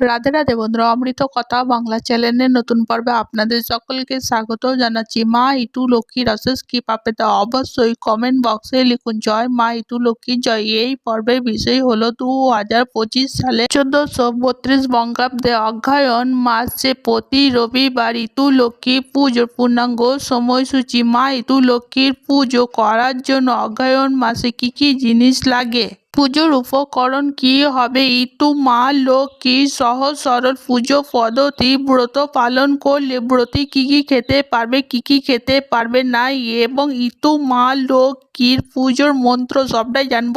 রাধে রাধে বন্ধুরা, অমৃত কথা বাংলা চ্যানেলের নতুন পর্বে আপনাদের সকলকে স্বাগত জানাচ্ছি। মা ইটু লক্ষ্মীর অশেষ কৃপা পেতে অবশ্যই কমেন্ট বক্সে লিখুন, জয় মা ইটু লক্ষ্মী, জয়। এই পর্বের বিষয় হলো দু হাজার পঁচিশ সালে চোদ্দশো বত্রিশ বঙ্গাব্দে অগ্রহায়ণ মাসে প্রতি রবিবার ইতু লক্ষ্মী পুজোর পূর্ণাঙ্গ সময়সূচি। মা ইতু লক্ষ্মীর পুজো করার জন্য অগ্রহায়ণ মাসে কি কি জিনিস লাগে? পুজোর উপকরণ কি হবে? ইতু মা লক্ষ্মীর সহজ সরল পুজো পদ্ধতি ব্রত পালন করলে ব্রতী কি কি খেতে পারবে, কি কি খেতে পারবে না? এবং ইতু মা লক্ষ্মীর পুজোর মন্ত্র সবটাই জানব?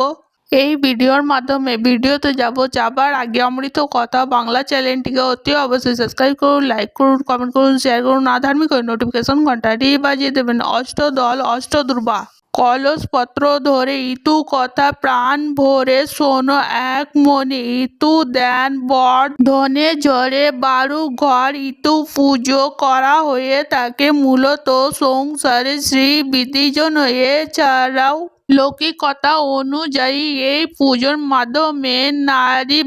এই ভিডিওর মাধ্যমে ভিডিওতে যাব যাবার আগে অমৃত কথা বাংলা চ্যানেলটিকে অতি অবশ্যই সাবস্ক্রাইব করুন লাইক করুন কমেন্ট করুন শেয়ার করুন, আর ধার্মিক নোটিফিকেশন ঘন্টাটি বাজিয়ে দেবেন অষ্ট অষ্টদল অষ্টদুর্বা কলসপত্র ধরে ইতু কথা প্রাণ ভরে শোনো এক মনে, ইতু দেন বট, ধনে ঝরে বারু, ঘর, ইতু পুজো করা হয়ে থাকে মূলত সংসারে শ্রী বৃদ্ধির জন্য এছাড়াও লৌকিকতা অনুযায়ী এই পুজোর মাধ্যমে নারী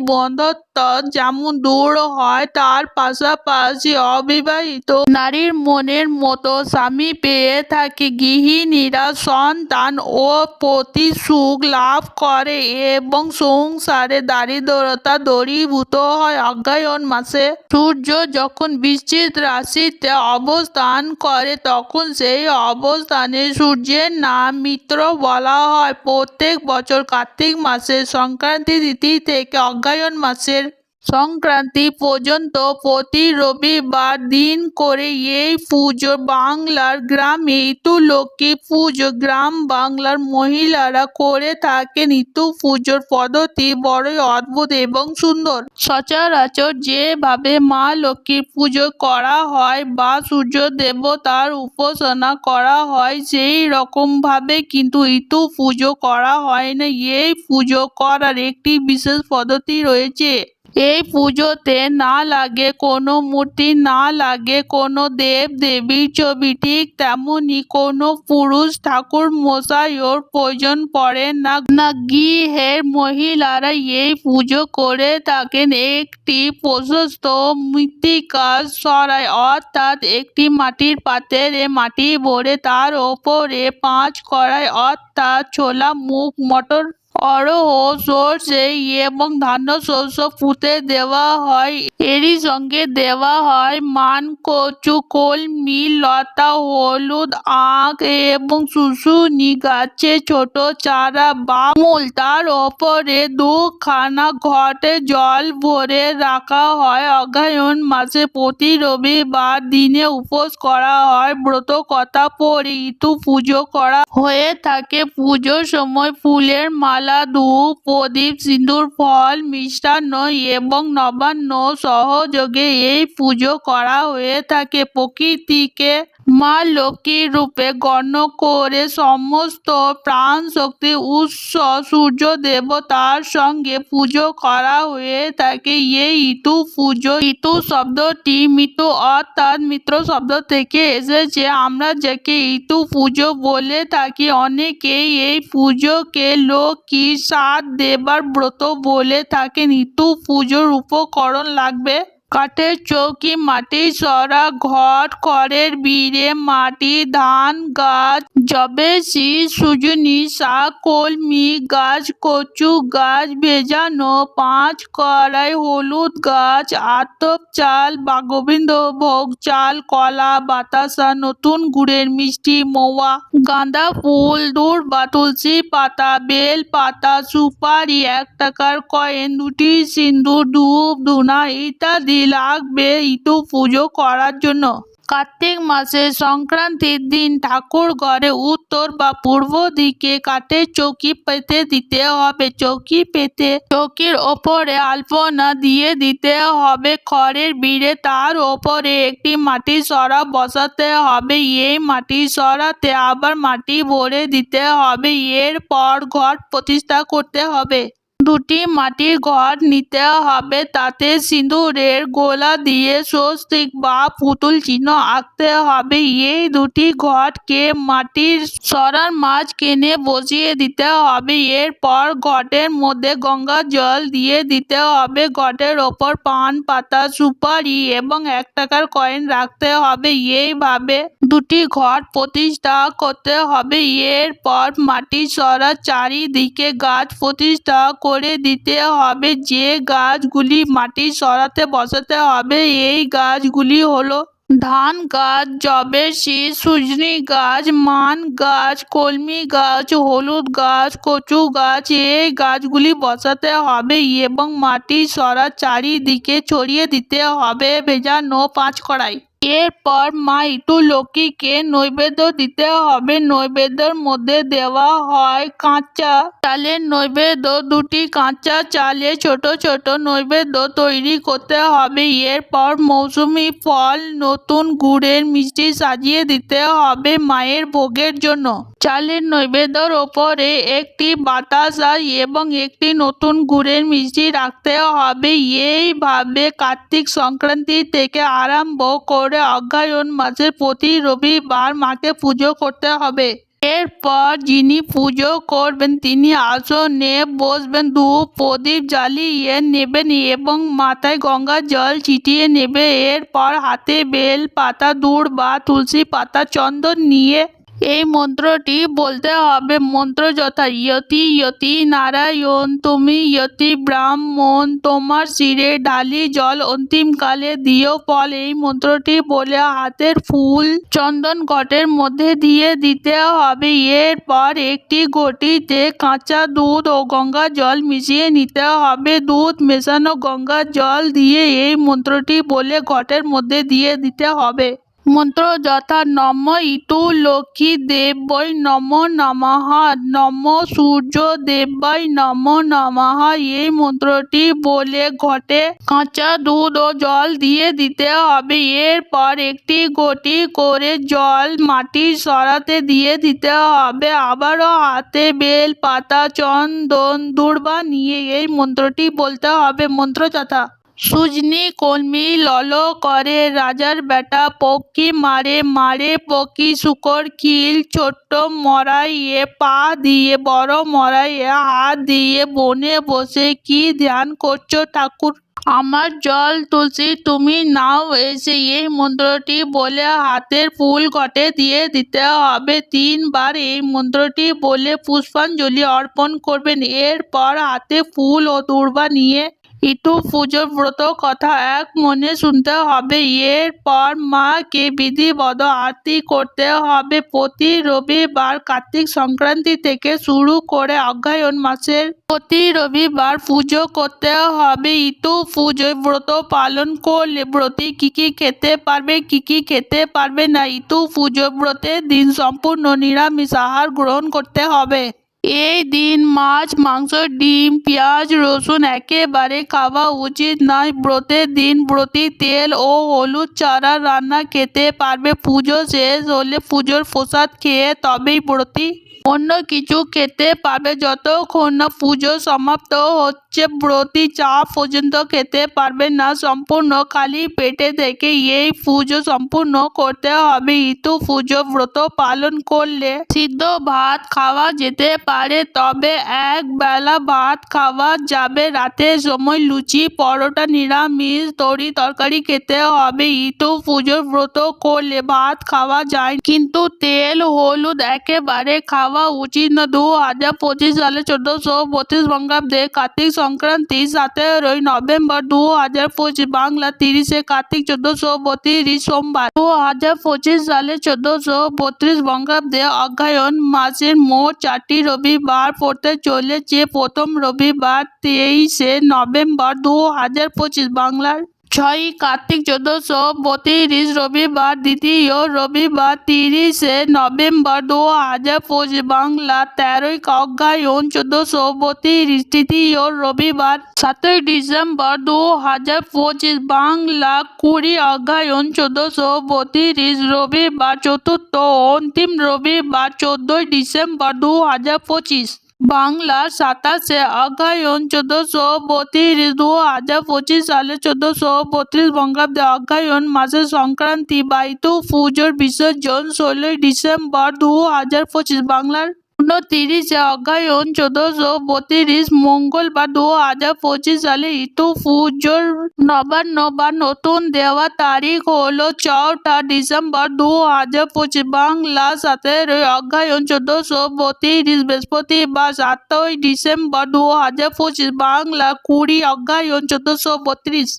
বন্ধত্ব যেমন দূর হয়, তার পাশাপাশি অবিবাহিত নারীর মনের মতো স্বামী পেয়ে থাকে। গৃহিণীরা সন্তান ও প্রতি সুখ লাভ করে এবং সংসারে দারিদ্রতা দূরীভূত হয়। অজ্ঞায়ন মাসে সূর্য যখন বৃশ্চিত রাশিতে অবস্থান করে, তখন সেই অবস্থানে সূর্যের নাম মিত্র বলা হয়। প্রত্যেক বছর কার্তিক মাসের সংক্রান্তি তিথি থেকে অগ্রহায়ণ মাসের সংক্রান্তি পর্যন্ত প্রতি রবিবার দিন করে এই পুজো বাংলার গ্রামে ইতু লক্ষ্মী পুজো গ্রাম বাংলার মহিলারা করে থাকেন। ইতু পুজোর পদ্ধতি বড়ই অদ্ভুত এবং সুন্দর। সচরাচর যেভাবে মা লক্ষ্মীর পুজো করা হয় বা সূর্য দেবতার উপাসনা করা হয়, সেই রকমভাবে কিন্তু ইতু পুজো করা হয় না। এই পুজো করার একটি বিশেষ পদ্ধতি রয়েছে। এই পুজোতে না লাগে কোনো মূর্তি, না লাগে কোনো দেব দেবীর ছবি, ঠিক তেমনই কোনো পুরুষ ঠাকুর মশাইয়ের প্রয়োজন পড়ে না। না, গৃহের মহিলারা এই পুজো করে থাকেন। একটি প্রশস্ত মৃত্তিকার সরাই অর্থাৎ একটি মাটির পাত্রে মাটি ভরে তার ওপরে পাঁচ কড়াই, অর্থাৎ ছোলা মুখ মটর অরহ সর্ষে এবং ধান্য শস্য পুঁতে দেওয়া হয়। এরই সঙ্গে দেওয়া হয় মান, কচু কলমি লতা, হলুদ, আখ এবং শুশুনি গাছে ছোট চারা বা মূল। তার ওপরে দুখানা ঘটে জল ভরে রাখা হয়। অগ্রহায়ণ মাসে প্রতি রবিবার দিনে উপোস করা হয়। ব্রত কথা পড়ে ইতু পুজো করা হয়ে থাকে। পুজোর সময় ফুলের মালা ধূপ প্রদীপ সিঁদুর ফল মিষ্টান্ন এবং নবান্ন সহযোগে এই পুজো করা হয়ে থাকে। প্রকৃতিকে মা লক্ষ্মীর রূপে গণ্য করে সমস্ত প্রাণ শক্তি উৎস সূর্য দেবতার সঙ্গে পুজো করা হয়ে থাকে। এই ইতু পুজো। ইতু শব্দটি মিতু অর্থাৎ মিত্র শব্দ থেকে এসেছে। আমরা যাকে ইতু পুজো বলে থাকি, অনেকেই এই পুজোকে লক্ষ্মীর সাথ দেবার ব্রত বলে থাকেন। ইতু পুজোর উপকরণ লাগবে? কাঠের চৌকি মাটির সরা ঘট খড়ের বিড়ে মাটি ধান গাছ জবে শীষ সুজনি শাক, কলমি গাছ, কচু গাছ ভেজানো, পাঁচ কড়াই হলুদ গাছ, আতপ চাল বা গোবিন্দ ভোগ চাল, কলা, বাতাসা, নতুন গুড়ের মিষ্টি, মোয়া, গাঁদা ফুল, দূর বা তুলসী পাতা, বেল, পাতা, সুপারি, এক টাকার কয়েন, দুটি সিন্দুর, ধূপ, ধুনা ইত্যাদি লাগবে ইটু পুজো করার জন্য। কার্তিক মাসের সংক্রান্তির দিন ঠাকুর ঘরে উত্তর বা পূর্ব দিকে কাঠের চৌকি পেতে দিতে হবে। চৌকি পেতে চৌকির ওপরে আলপনা দিয়ে দিতে হবে। খড়ের বিড়ে তার ওপরে একটি মাটির সরা বসাতে হবে। এই মাটির সরাতে আবার মাটি ভরে দিতে হবে। এরপর ঘর প্রতিষ্ঠা করতে হবে। দুটি মাটির ঘট নিতে হবে। তাতে সিঁদুরের গোলা দিয়ে স্বস্তিক বা পুতুল চিহ্ন আঁকতে হবে। এই দুটি ঘটকে মাটির সরার মাঝখানে বসিয়ে দিতে হবে। এরপর ঘটের মধ্যে গঙ্গা জল দিয়ে দিতে হবে। ঘটের ওপর পান, পাতা, সুপারি এবং এক টাকার কয়েন রাখতে হবে। এইভাবে দুটি ঘট প্রতিষ্ঠা করতে হবে। এরপর মাটির সরার চারিদিকে গাছ প্রতিষ্ঠা করে দিতে হবে, যে গাছগুলি মাটির সরাতে বসাতে হবে, এই গাছগুলি হলো ধান গাছ জবের শীষ, সুজনি গাছ, মান গাছ, কলমি গাছ, হলুদ গাছ, কচু গাছ, এই গাছগুলি বসাতে হবে এবং মাটির সরার চারিদিকে ছড়িয়ে দিতে হবে ভেজানো পাঁচ কড়াই। এরপর মা ইটু লক্ষ্মীকে নৈবেদ্য দিতে হবে। নৈবেদ্যের মধ্যে দেওয়া হয় কাঁচা চালের নৈবেদ্য। দুটি কাঁচা চালে ছোট ছোট নৈবেদ্য তৈরি করতে হবে। এরপর মৌসুমি ফল, নতুন গুড়ের মিষ্টি সাজিয়ে দিতে হবে মায়ের ভোগের জন্য। চালের নৈবেদ্যর ওপরে একটি বাতাসা এবং একটি নতুন গুড়ের মিষ্টি রাখতে হবে। এইভাবে কার্তিক সংক্রান্তি থেকে আরম্ভ করে অগ্রহায়ণ মাসের প্রতি রবিবার মাকে পুজো করতে হবে। এরপর যিনি পুজো করবেন, তিনি আসনে বসবেন দু প্রদীপ জ্বালিয়ে নেবেন এবং মাথায় গঙ্গা জল ছিটিয়ে নেবে। এরপর হাতে বেল, পাতা, দূর বা তুলসী পাতা, চন্দন নিয়ে এই মন্ত্রটি বলতে হবে, মন্ত্র যথা, ইয়তি ইয়তি নারায়ণ, তুমি ইয়তি ব্রাহ্মণ, তোমার শিরে ঢালি জল অন্তিমকালে দিও ফল। এই মন্ত্রটি বলে হাতের ফুল চন্দন ঘটের মধ্যে দিয়ে দিতে হবে। এরপর একটি ঘটিতে কাঁচা দুধ ও গঙ্গা জল মিশিয়ে নিতে হবে। দুধ মেশানো গঙ্গা জল দিয়ে এই মন্ত্রটি বলে ঘটের মধ্যে দিয়ে দিতে হবে। মন্ত্র যথা নম ইতু লক্ষ্মী দেবৈ নম নমঃ। নম সূর্য দেবাই নম নমঃ। এই মন্ত্রটি বলে ঘটে, কাঁচা দুধ ও জল দিয়ে দিতে হবে। এরপর একটি গটি করে জল মাটির সরাতে দিয়ে দিতে হবে। আবারও হাতে বেল, পাতা, চন্দন, দুর্বা নিয়ে এই মন্ত্রটি বলতে হবে। মন্ত্র যথা সুজনি কলমি লল করে, রাজার বেটা পক্ষী মারে মারে পক্ষী শুকর কিল ছোট্ট মরাইয়ে পা দিয়ে, বড় মরাইয়ে হাত দিয়ে, বনে বসে কি ধ্যান করছ ঠাকুর? আমার জল তুলসী তুমি নাও, এসে এই মন্ত্রটি বলে হাতের ফুল ঘটে দিয়ে দিতে হবে। তিনবার এই মন্ত্রটি বলে পুষ্পাঞ্জলি অর্পণ করবেন। এরপর হাতে ফুল ও দুর্বা নিয়ে ইটু পুজোর ব্রত কথা এক মনে শুনতে হবে। এরপর মাকে বিধিবদ্ধ আরতি করতে হবে। প্রতি রবিবার কার্তিক সংক্রান্তি থেকে শুরু করে অগ্রহায়ণ মাসের প্রতি রবিবার পুজো করতে হবে। ইতু পুজোয় ব্রত পালন করলে ব্রতে কি কি খেতে পারবে, কি কি খেতে পারবে না, ইতু পুজো ব্রতের দিন সম্পূর্ণ নিরামিষ আহার গ্রহণ করতে হবে। এই দিন মাছ, মাংস, ডিম, পেঁয়াজ, রসুন একেবারে খাওয়া উচিত নয়। ব্রতের দিন ব্রতী তেল ও হলুদ চারা রান্না খেতে পারবে। পুজো শেষ হলে পুজোর প্রসাদ খেয়ে তবেই ব্রতী অন্য কিছু খেতে পারবে যতক্ষণ না পুজো সমাপ্ত হচ্ছে। ব্রতী চা পর্যন্ত খেতে পারবে না সম্পূর্ণ, খালি পেটে থেকে এই পুজো সম্পূর্ণ করতে হবে। ইতু পুজো ব্রত পালন করলে সিদ্ধ ভাত খাওয়া যেতে পারে, তবে এক বেলা ভাত খাওয়া যাবে। রাতের সময় লুচি, পরোটা, নিরামিষ, তরি তরকারি খেতে হবে। ইতু পুজোর ব্রত করলে ভাত খাওয়া যায়, কিন্তু তেল, হলুদ একেবারে খাওয়া উচিত না দু হাজার পঁচিশ সালে চোদ্দশো বত্রিশ বঙ্গাব্দে কার্তিক সংক্রান্তি সতেরোই নভেম্বর দু হাজার পঁচিশ বাংলা তিরিশে কার্তিক চোদ্দশো বত্রিশ সোমবার দু হাজার পঁচিশ সালে চোদ্দশো বত্রিশ বঙ্গাব্দে অগ্রহায়ণ মাসের মোট চারটি রবিবার পড়তে চলেছে প্রথম রবিবার তেইশে নভেম্বর দু হাজার পঁচিশ বাংলার ছয়ই কার্তিক চোদ্দশো বত্রিশ রবিবার, দ্বিতীয় রবিবার, তিরিশে নভেম্বর দু হাজার পঁচিশ, বাংলা তেরোই অগ্রহায়ণ চোদ্দশো, বত্রিশ, তৃতীয় রবিবার, সাতই ডিসেম্বর দু হাজার পঁচিশ, বাংলা কুড়ি অগ্রহায়ণ চোদ্দশো, বত্রিশ, রবিবার, চতুর্থ অন্তিম রবিবার, চোদ্দই ডিসেম্বর দু হাজার পঁচিশ। বাংলা সাতাশে অগ্রহায়ণ চোদ্দশো বত্রিশ দু হাজার পঁচিশ সালে চোদ্দশো বত্রিশ বঙ্গাব্দে অগ্রহায়ণ মাসের সংক্রান্তি বাইতু পুজোর বিসর্জন ষোলোই ডিসেম্বর দু হাজার পঁচিশ বাংলার উনতিরিশে অগ্রহায়ণ চোদ্দশো বত্রিশ মঙ্গলবার দু হাজার পঁচিশ সালে ইতু পুজোর নবান্ন বা নতুন দেওয়া তারিখ হলো চৌঠা ডিসেম্বর দু হাজার পঁচিশ। বাংলা সতেরোই অগ্রহায়ণ চোদ্দশো বত্রিশ বৃহস্পতিবার সাতই ডিসেম্বর দু হাজার পঁচিশ। বাংলা কুড়ি অগ্রহায়ণ চোদ্দশো বত্রিশ।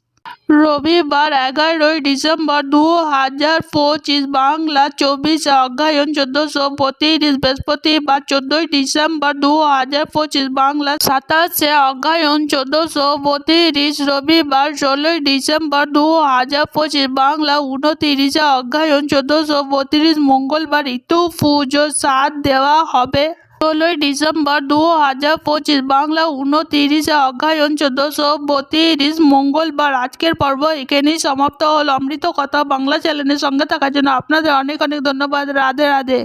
রবিবার এগারোই ডিসেম্বর দু হাজার পঁচিশ বাংলা চব্বিশে অগ্রহায়ণ চোদ্দশো বত্রিশ বৃহস্পতিবার চোদ্দোই ডিসেম্বর দু হাজার পঁচিশ বাংলা সাতাশে অগ্রহায়ণ চোদ্দশো বত্রিশ রবিবার ষোলোই ডিসেম্বর দু হাজার পঁচিশ বাংলা উনতিরিশে অগ্রহায়ণ চোদ্দশো বত্রিশ মঙ্গলবার ঋতু পুজো সাত দেওয়া হবে। ষোলোই ডিসেম্বর দু হাজার পঁচিশ, বাংলা উনতিরিশে অগ্রায়ণ চোদ্দশো বত্রিশ, মঙ্গলবার। আজকের পর্ব এখানেই সমাপ্ত হল। অমৃত কথা বাংলা চ্যানেলের সঙ্গে থাকার জন্য আপনাদের অনেক অনেক ধন্যবাদ। রাধে রাধে।